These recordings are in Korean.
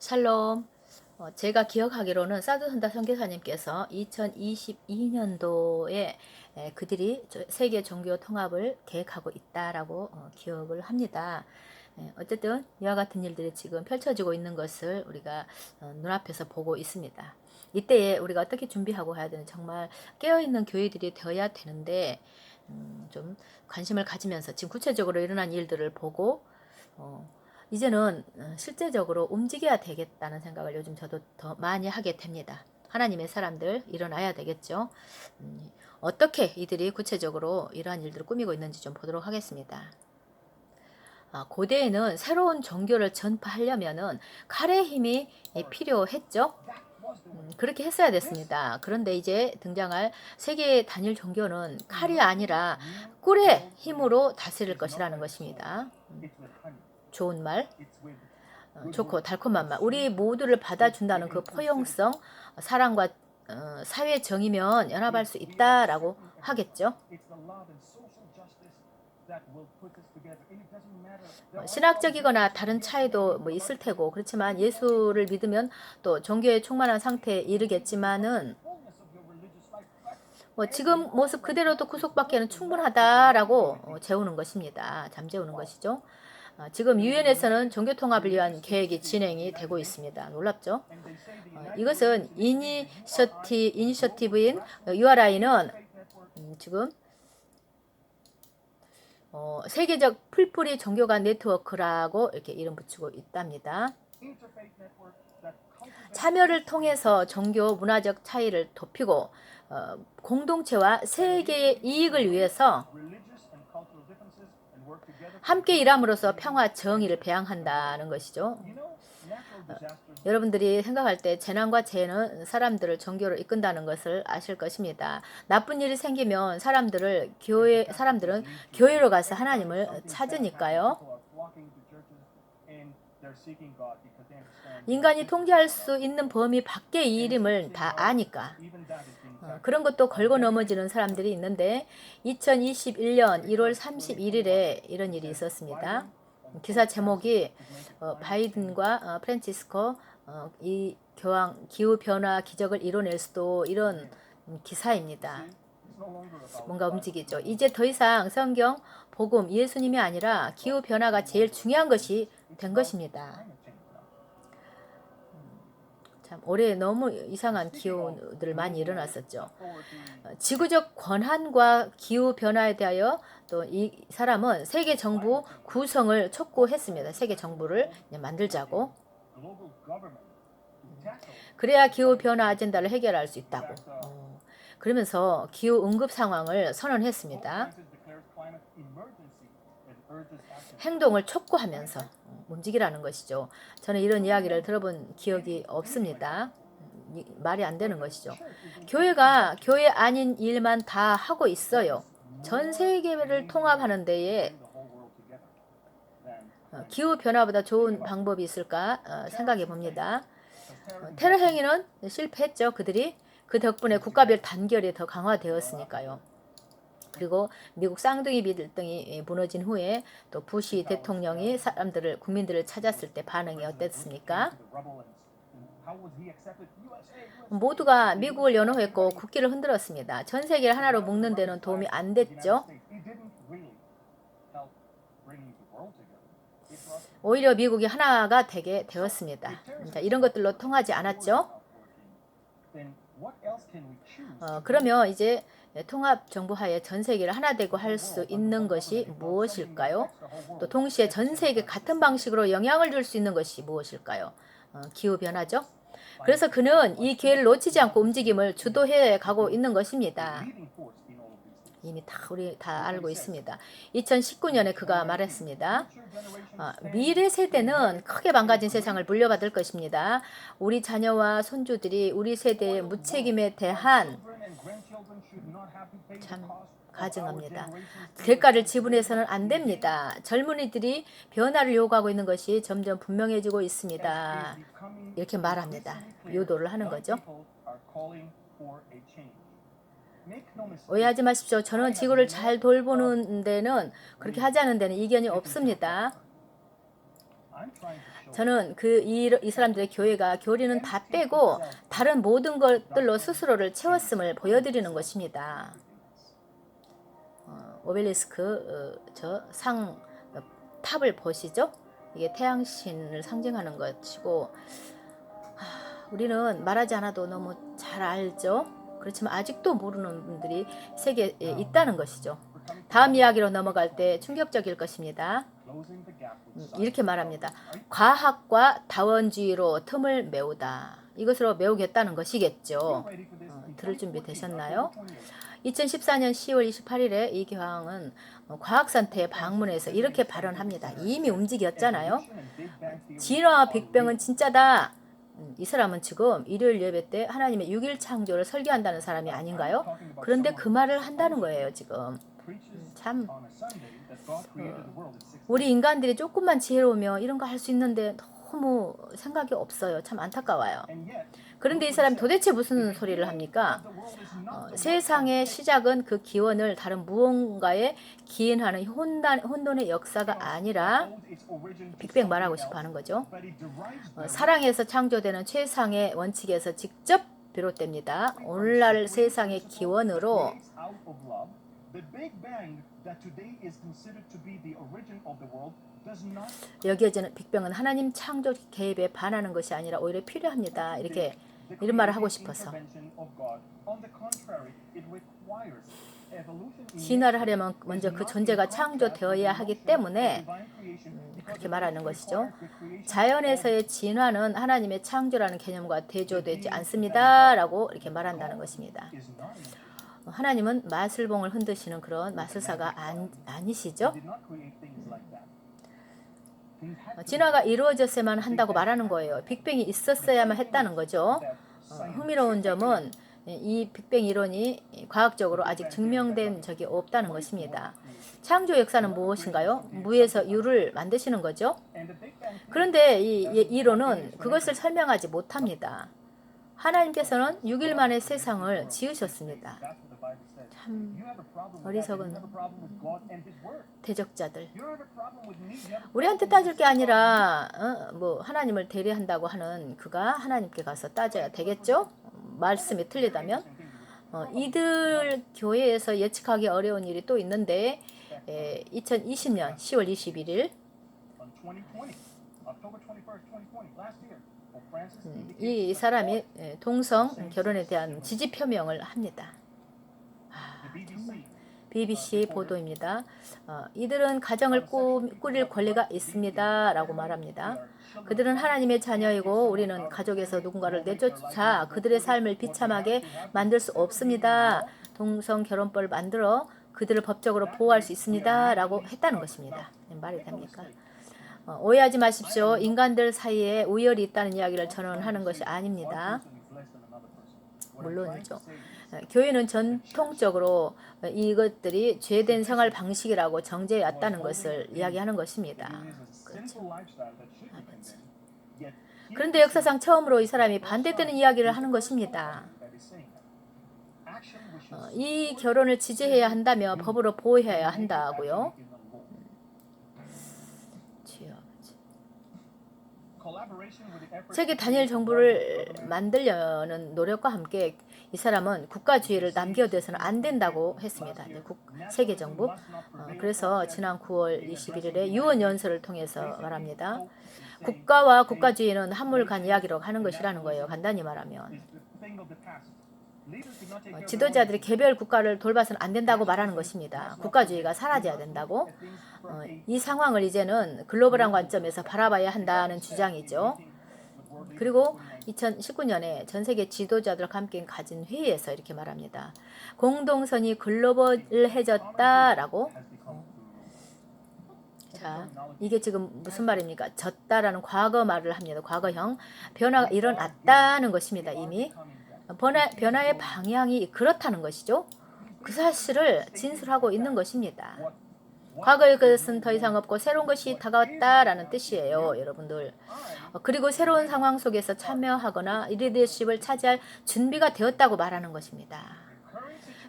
샬롬. 어, 제가 기억하기로는 사두선다 선교사님께서 2022년도에 그들이 저- 세계 종교 통합을 계획하고 있다라고 어, 기억을 합니다. 에, 어쨌든 이와 같은 일들이 지금 펼쳐지고 있는 것을 우리가 어, 눈앞에서 보고 있습니다. 이때에 우리가 어떻게 준비하고 해야 되는 정말 깨어있는 교회들이 되어야 되는데 음, 좀 관심을 가지면서 지금 구체적으로 일어난 일들을 보고 어, 이제는 어, 실제적으로 움직여야 되겠다는 생각을 요즘 저도 더 많이 하게 됩니다. 하나님의 사람들 일어나야 되겠죠. 음, 어떻게 이들이 구체적으로 이러한 일들을 꾸미고 있는지 좀 보도록 하겠습니다. 아, 고대에는 새로운 종교를 전파하려면은 칼의 힘이 필요했죠. 음, 그렇게 했어야 됐습니다. 그런데 이제 등장할 세계 단일 종교는 칼이 아니라 꿀의 힘으로 다스릴 것이라는 것입니다. 음, 좋은 말, 어, 좋고 달콤한 말. 우리 모두를 받아준다는 그 포용성, 어, 사랑과 어, 사회 정의면 연합할 수 있다라고 하겠죠. 어, 신학적이거나 다른 차이도 뭐 있을 테고 그렇지만 예수를 믿으면 또 종교에 충만한 상태에 이르겠지만은 뭐 지금 모습 그대로도 구속받기에는 충분하다라고 어, 재우는 것입니다. 잠재우는 것이죠. 어, 지금 유엔에서는 종교 통합을 위한 계획이 진행이 되고 있습니다. 놀랍죠? 어, 이것은 이니셔티 이니셔티브인 URI는 음, 지금 어, 세계적 풀뿌리 종교가 네트워크라고 이렇게 이름 붙이고 있답니다. 참여를 통해서 종교 문화적 차이를 좁히고 어, 공동체와 세계의 이익을 위해서 함께 일함으로써 평화 정의를 배양한다는 것이죠. 어, 여러분들이 생각할 때 재난과 재해는 사람들을 종교로 이끈다는 것을 아실 것입니다. 나쁜 일이 생기면 사람들을 교회 사람들은 교회로 가서 하나님을 찾으니까요. 인간이 통제할 수 있는 범위 밖의 일임을 다 아니까 어, 그런 것도 걸고 넘어지는 사람들이 있는데 2021년 1월 31일에 이런 일이 있었습니다. 기사 제목이 어, 바이든과 어, 프란치스코 어, 이 교황 기후 변화 기적을 이뤄낼 수도 이런 음, 기사입니다. 뭔가 움직이죠. 이제 더 이상 성경 복음 예수님이 아니라 기후 변화가 제일 중요한 것이 된 것입니다. 참 올해 너무 이상한 기후들 많이 일어났었죠. 어, 지구적 권한과 기후 변화에 대하여 또 이 사람은 세계 정부 구성을 촉구했습니다. 세계 정부를 만들자고. 그래야 기후 변화 아젠다를 해결할 수 있다고. 어, 그러면서 기후 응급 상황을 선언했습니다. 행동을 촉구하면서 어, 움직이라는 것이죠. 저는 이런 이야기를 들어본 기억이 없습니다. 이- 말이 안 되는 것이죠. 교회가 교회 아닌 일만 다 하고 있어요. 전 세계를 통합하는 데에 어, 기후 변화보다 좋은 방법이 있을까 어, 생각해 봅니다. 어, 테러 행위는 실패했죠. 그들이 그 덕분에 국가별 단결이 더 강화되었으니까요. 그리고 미국 쌍둥이 빌딩이 무너진 후에 또 부시 대통령이 사람들을 국민들을 찾았을 때 반응이 어땠습니까? 모두가 미국을 연호했고 국기를 흔들었습니다. 전 세계를 하나로 묶는 데는 도움이 안 됐죠. 오히려 미국이 하나가 되게 되었습니다. 자, 이런 것들로 통하지 않았죠. 어, 그러면 이제 통합 정부 하에 전 세계를 하나 되고 할 수 있는 것이 무엇일까요? 또 동시에 전 세계 같은 방식으로 영향을 줄 수 있는 것이 무엇일까요? 어, 기후 변화죠. 그래서 그는 이 기회를 놓치지 않고 움직임을 주도해 가고 있는 것입니다. 이미 다 우리 다 알고 있습니다. 2019년에 그가 말했습니다. 어, 미래 세대는 크게 망가진 세상을 물려받을 것입니다. 우리 자녀와 손주들이 우리 세대의 무책임에 대한 참 가증합니다. 대가를 지불해서는 안 됩니다. 젊은이들이 변화를 요구하고 있는 것이 점점 분명해지고 있습니다. 이렇게 말합니다. 요도를 하는 거죠. 오해하지 마십시오. 저는 지구를 잘 돌보는 데는 그렇게 하지 않는 데는 이견이 없습니다. 저는 그 이 사람들의 교회가 교리는 다 빼고 다른 모든 것들로 스스로를 채웠음을 보여드리는 것입니다. 어, 오벨리스크 어, 저상 어, 탑을 보시죠? 이게 태양신을 상징하는 것이고 하, 우리는 말하지 않아도 너무 잘 알죠. 그렇지만 아직도 모르는 분들이 세계에 있다는 것이죠. 다음 이야기로 넘어갈 때 충격적일 것입니다. 음, 이렇게 말합니다. 과학과 다원주의로 틈을 메우다. 이것으로 메우겠다는 것이겠죠. 어, 들을 준비 되셨나요? 2014년 10월 28일에 이교황은 과학산태에 방문해서 이렇게 발언합니다. 이미 움직였잖아요. 진화와 빅뱅은 진짜다. 음, 이 사람은 지금 일요일 예배 때 하나님의 6일 창조를 설계한다는 사람이 아닌가요? 그런데 그 말을 한다는 거예요, 지금. 참 우리 인간들이 조금만 지혜로우면 이런 거 할 수 있는데 너무 생각이 없어요. 참 안타까워요. 그런데 이 사람이 도대체 무슨 소리를 합니까? 어, 세상의 시작은 그 기원을 다른 무언가에 기인하는 혼단, 혼돈의 역사가 아니라 빅뱅 말하고 싶어 하는 거죠. 어, 사랑에서 창조되는 최상의 원칙에서 직접 비롯됩니다. 오늘날 세상의 기원으로 The Big Bang that today is considered to be the origin of the world does not 여기에서는 빅뱅은 하나님 창조 개입에 반하는 것이 아니라 오히려 필요합니다. 이렇게 이런 말을 하고 싶어서 진화를 하려면 먼저 그 존재가 창조되어야 하기 때문에 음, 그렇게 말하는 것이죠. 자연에서의 진화는 하나님의 창조라는 개념과 대조되지 않습니다라고 이렇게 말한다는 것입니다. 하나님은 마술봉을 흔드시는 그런 마술사가 안, 아니시죠? To 진화가 이루어졌어야만 한다고 말하는 거예요. 빅뱅이 있었어야만 했다는 거죠. 어, 흥미로운 점은 이 빅뱅 이론이 과학적으로 아직 증명된 적이 없다는 것입니다. 창조 역사는 무엇인가요? 무에서 유를 만드시는 거죠. 그런데 이, 이 이론은 그것을 설명하지 못합니다. 하나님께서는 6일 만에 세상을 지으셨습니다. 참. 어리석은. 대적자들. 우리한테 따질 게 아니라 어, 뭐 하나님을 대리한다고 하는 그가 하나님께 가서 따져야 되겠죠? 말씀이 틀리다면 어, 이들 교회에서 예측하기 어려운 일이 또 있는데 에, 2020년 10월 21일 on 2020, October 21st, 2020, last year, Pope Francis 음, indicated 이 사람이 에, 동성 결혼에 대한 지지 표명을 합니다. BBC 보도입니다. 어, 이들은 가정을 꾸, 꾸릴 권리가 있습니다 라고 말합니다. 그들은 하나님의 자녀이고 우리는 가족에서 누군가를 내쫓아 그들의 삶을 비참하게 만들 수 없습니다. 동성 결혼법을 만들어 그들을 법적으로 보호할 수 있습니다 라고 했다는 것입니다. 네, 말이 됩니까? 어, 오해하지 마십시오. 인간들 사이에 우열이 있다는 이야기를 저는 하는 것이 아닙니다. 물론이죠. 어, 교회는 전통적으로 어, 이것들이 죄된 생활 방식이라고 정죄해 왔다는 것을 이야기하는 것입니다. be condemned. Yet 그런데 역사상 처음으로 이 사람이 반대되는 이야기를 하는 것입니다. 어, 이 결혼을 지지해야 한다며 법으로 보호해야 한다고요. 세계 단일 정부를 만들려는 노력과 함께 이 사람은 국가주의를 남겨둬서는 안 된다고 했습니다. 세계 정부. 어, 그래서 지난 9월 21일에 유언 연설을 통해서 말합니다. 국가와 국가주의는 한물 간 이야기로 하는 것이라는 거예요. 간단히 말하면 어, 지도자들이 개별 국가를 돌봐서는 안 된다고 말하는 것입니다. 국가주의가 사라져야 된다고. 어, 이 상황을 이제는 글로벌한 관점에서 바라봐야 한다는 주장이죠. 그리고 2019년에 전 세계 지도자들과 함께 가진 회의에서 이렇게 말합니다. 공동선이 글로벌해졌다라고. 자, 이게 지금 무슨 말입니까? 졌다라는 과거 말을 합니다. 과거형 변화가 일어났다는 것입니다. 이미 변화, 변화의 방향이 그렇다는 것이죠. 그 사실을 진술하고 있는 것입니다. 과거의 것은 더 이상 없고 새로운 것이 다가왔다라는 뜻이에요, 여러분들. 어, 그리고 새로운 상황 속에서 참여하거나 리더십을 차지할 준비가 되었다고 말하는 것입니다.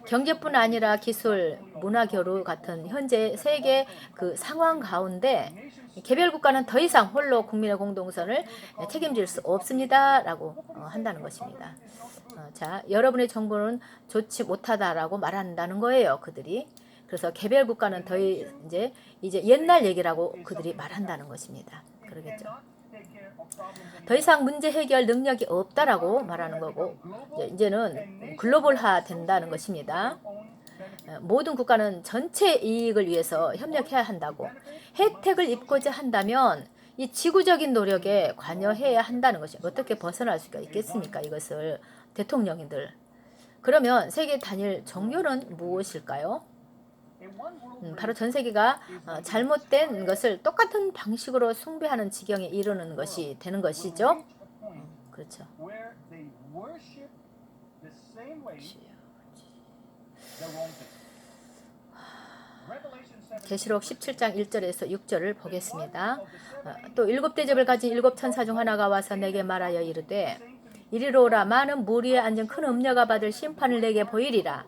경제뿐 아니라 기술, 문화 교류 같은 현재 세계 그 상황 가운데 개별 국가는 더 이상 홀로 국민의 공동선을 책임질 수 없습니다라고 어, 한다는 것입니다. 어, 자, 여러분의 정부는 좋지 못하다라고 말한다는 거예요, 그들이. 그래서 개별 국가는 더 이- 이제 이제 옛날 얘기라고 그들이 말한다는 것입니다. 그러겠죠. 더 이상 문제 해결 능력이 없다라고 말하는 거고 이제 이제는 글로벌화 된다는 것입니다. 어, 모든 국가는 전체 이익을 위해서 협력해야 한다고 혜택을 입고자 한다면 이 지구적인 노력에 관여해야 한다는 것이 어떻게 벗어날 수가 있겠습니까? 이것을 대통령인들 그러면 세계 단일 종교는 무엇일까요? 음, 바로 전 세계가 어, 잘못된 것을 똑같은 방식으로 숭배하는 지경에 이르는 것이 되는 것이죠. 그렇죠. Where they worship the same way the wrong thing. Revelation 7 계시록 17장 1절에서 6절을 보겠습니다. 어, 또 일곱 대접을 가진 일곱 천사 중 하나가 와서 내게 말하여 이르되 이리로 오라 많은 무리에 앉은 큰 음녀가 받을 심판을 내게 보이리라.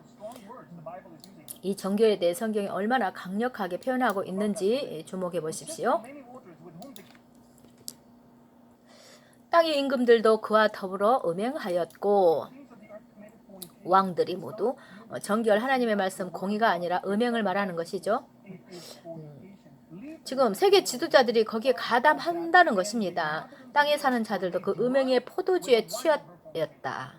이 정교에 대해 성경이 얼마나 강력하게 표현하고 있는지 주목해 보십시오. 땅의 임금들도 그와 더불어 음행하였고. 왕들이 모두 어, 정결 하나님의 말씀 공의가 아니라 음행을 말하는 것이죠. 지금 세계 지도자들이 거기에 가담한다는 것입니다. 땅에 사는 자들도 그 음행의 포도주에 취하였다.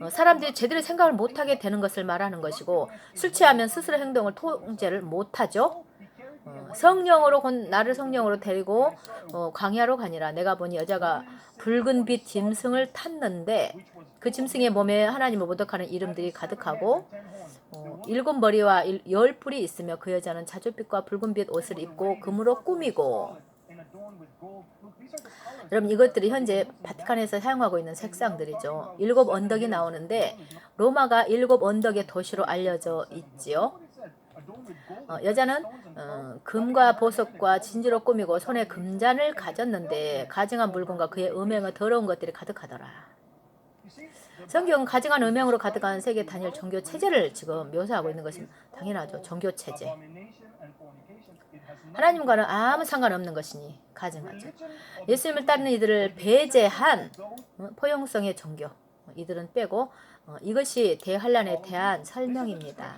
어, 사람들이 제대로 생각을 못하게 되는 것을 말하는 것이고 술 취하면 스스로 행동을 통제를 못하죠. 어, 성령으로 곧 나를 성령으로 데리고 어, 광야로 가니라. 내가 보니 여자가 붉은 빛 짐승을 탔는데 그 짐승의 몸에 하나님을 모독하는 이름들이 가득하고 일곱 머리와 일- 열 뿔이 있으며 그 여자는 자줏빛과 붉은빛 옷을 입고 금으로 꾸미고. 여러분 이것들이 현재 바티칸에서 사용하고 있는 색상들이죠. 일곱 언덕이 나오는데 로마가 일곱 언덕의 도시로 알려져 있지요. 어, 여자는 어, 금과 보석과 진주로 꾸미고 손에 금잔을 가졌는데 가증한 물건과 그의 음행의 더러운 것들이 가득하더라. 성경은 가증한 음행으로 가득한 세계 단일 종교 체제를 지금 묘사하고 있는 것입니다. 당연하죠. 종교 체제. 하나님과는 아무 상관없는 것이니 가증하죠. 예수님을 따르는 이들을 배제한 어, 포용성의 종교 어, 이들은 빼고 어, 이것이 대환란에 대한 설명입니다.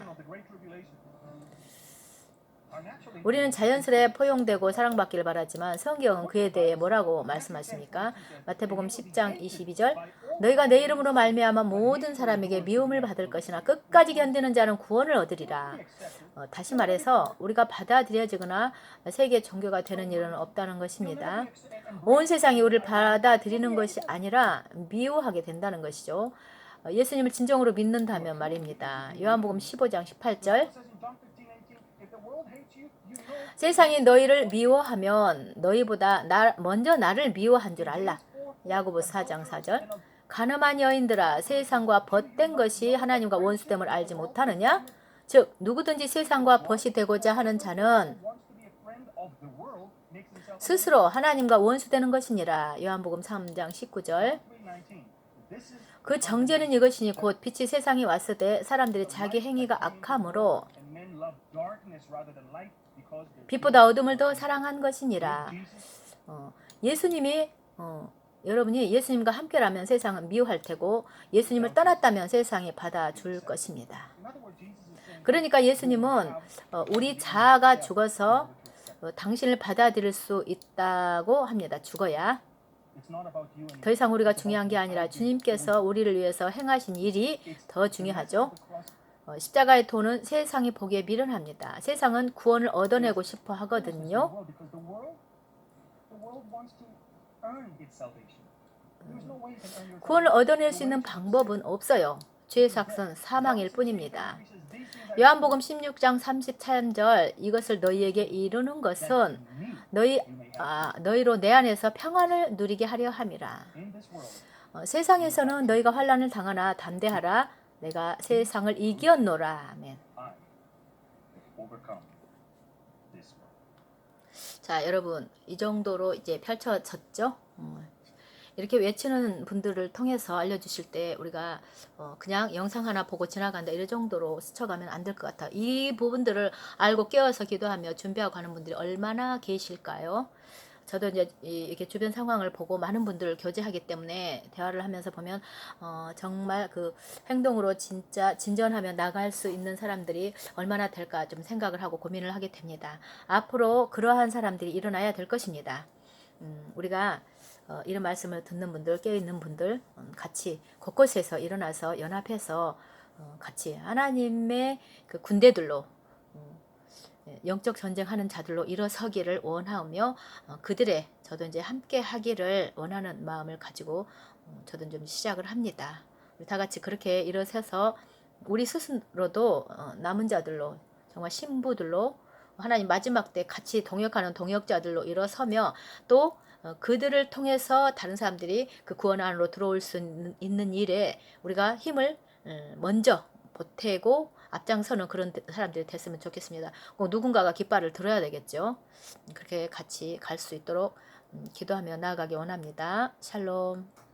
우리는 자연스레 포용되고 사랑받기를 바라지만 성경은 그에 대해 뭐라고 말씀하십니까? 마태복음 10장 22절 너희가 내 이름으로 말미암아 모든 사람에게 미움을 받을 것이나 끝까지 견디는 자는 구원을 얻으리라. 어, 다시 말해서 우리가 받아들여지거나 세계 종교가 되는 일은 없다는 것입니다. 온 세상이 우리를 받아들이는 것이 아니라 미워하게 된다는 것이죠. 어, 예수님을 진정으로 믿는다면 말입니다. 요한복음 15장 18절 세상이 너희를 미워하면 너희보다 나, 먼저 나를 미워한 줄 알라. 야고보 4장 4절. 가늠한 여인들아 세상과 벗된 것이 하나님과 원수됨을 알지 못하느냐? 즉 누구든지 세상과 벗이 되고자 하는 자는 스스로 하나님과 원수되는 것이니라. 요한복음 3장 19절. 3:19. This is 그 정죄는 이것이니 곧 빛이 세상에 왔을 때 사람들이 자기 행위가 악함으로 빛보다 어둠을 더 사랑한 것이니라. 어, 예수님이 어, 여러분이 예수님과 함께라면 세상은 미워할 테고 예수님을 떠났다면 세상이 받아줄 것입니다. 그러니까 예수님은 어, 우리 자아가 죽어서 어, 당신을 받아들일 수 있다고 합니다. 죽어야. 더 이상 우리가 중요한 게 아니라 주님께서 우리를 위해서 행하신 일이 더 중요하죠. 어, 십자가의 도는 세상이 보기에 미련합니다. 세상은 구원을 얻어내고 싶어 하거든요. 구원을. 얻어낼 수 있는 방법은 없어요. 죄의 삭은 사망일 뿐입니다. He says, "These things I 요한복음 16장 33절 이것을 너희에게 이루는 것은 너희 아, 너희로 내 안에서 평안을 누리게 하려 함이라. 어, 세상에서는 너희가 환란을 당하나 담대하라. 내가 세상을 이겼노라. 아멘. 자, 여러분 이 정도로 이제 펼쳐졌죠. 어, 이렇게 외치는 분들을 통해서 알려주실 때 우리가 어, 그냥 영상 하나 보고 지나간다 이런 정도로 스쳐가면 안 될 것 같아요. 이 부분들을 알고 깨어서 기도하며 준비하고 가는 분들이 얼마나 계실까요? 저도 이제 이- 이렇게 주변 상황을 보고 많은 분들을 교제하기 때문에 대화를 하면서 보면 어, 정말 그 행동으로 진짜 진전하며 나갈 수 있는 사람들이 얼마나 될까 좀 생각을 하고 고민을 하게 됩니다. 앞으로 그러한 사람들이 일어나야 될 것입니다. 음, 우리가 어, 이런 말씀을 듣는 분들, 깨어있는 분들 음, 같이 곳곳에서 일어나서 연합해서 어, 같이 하나님의 그 군대들로 영적 전쟁하는 자들로 일어서기를 원하며 어, 그들의 저도 이제 함께 하기를 원하는 마음을 가지고 어, 저도 좀 시작을 합니다. 다 같이 그렇게 일어서서 우리 스스로도 어, 남은 자들로 정말 신부들로 하나님 마지막 때 같이 동역하는 동역자들로 일어서며 또 어, 그들을 통해서 다른 사람들이 그 구원 안으로 들어올 수 있는- 일에 우리가 힘을 어, 먼저 보태고 앞장서는 그런 사람들이 됐으면 좋겠습니다. 꼭 누군가가 깃발을 들어야 되겠죠. 그렇게 같이 갈 수 있도록 음, 기도하며 나아가기 원합니다. 샬롬.